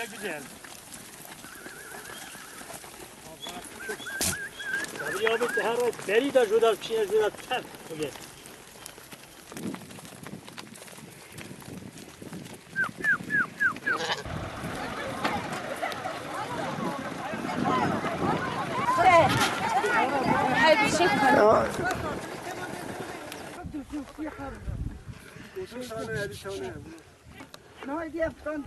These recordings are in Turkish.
Böyle güzel. Ya bir her o beri de şurada çiğne şurada tam öyle. شانه علی شانه نه دیگه افغان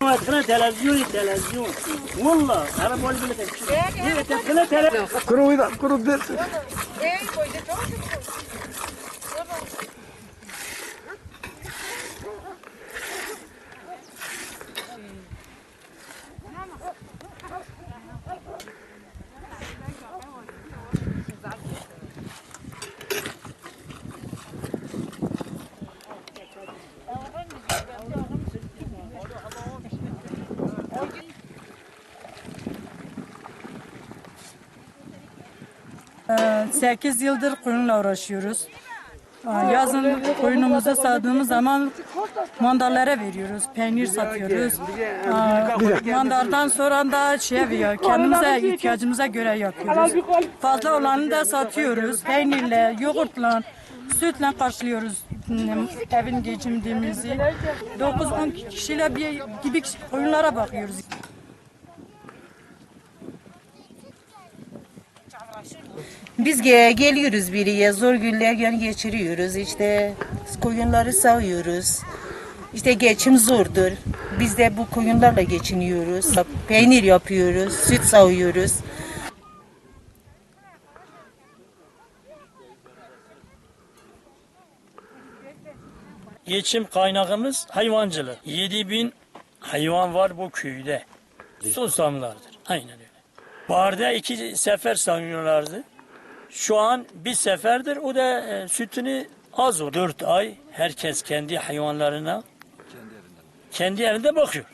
Tepkine televizyon, televizyon. Valla, sana böyle bile tepkine. Tepkine televizyon. Kuru uydan, kuru dersin. Ey boyda çok 8 yıldır koyunla uğraşıyoruz. Ee, Yazın koyunumuzu sağdığımız zaman mandallara veriyoruz, peynir satıyoruz. Ee, Mandaldan sonra da şey veriyor, kendimize ihtiyacımıza göre yapıyoruz. Fazla olanı da satıyoruz, peynirle, yoğurtla, sütle karşılıyoruz evin geçimdiğimizi. 9-10 kişiyle bir gibi koyunlara bakıyoruz. Biz ge- geliyoruz biriye zor günler yani geçiriyoruz işte koyunları sağıyoruz. İşte geçim zordur. Biz de bu koyunlarla geçiniyoruz. Peynir yapıyoruz, süt sağıyoruz. Geçim kaynağımız hayvancılık. 7000 hayvan var bu köyde. Susamlardır. Aynen öyle. Baharda iki sefer sanıyorlardı. Şu an bir seferdir. O da e, sütünü az o. Dört ay herkes kendi hayvanlarına kendi evinde bakıyor.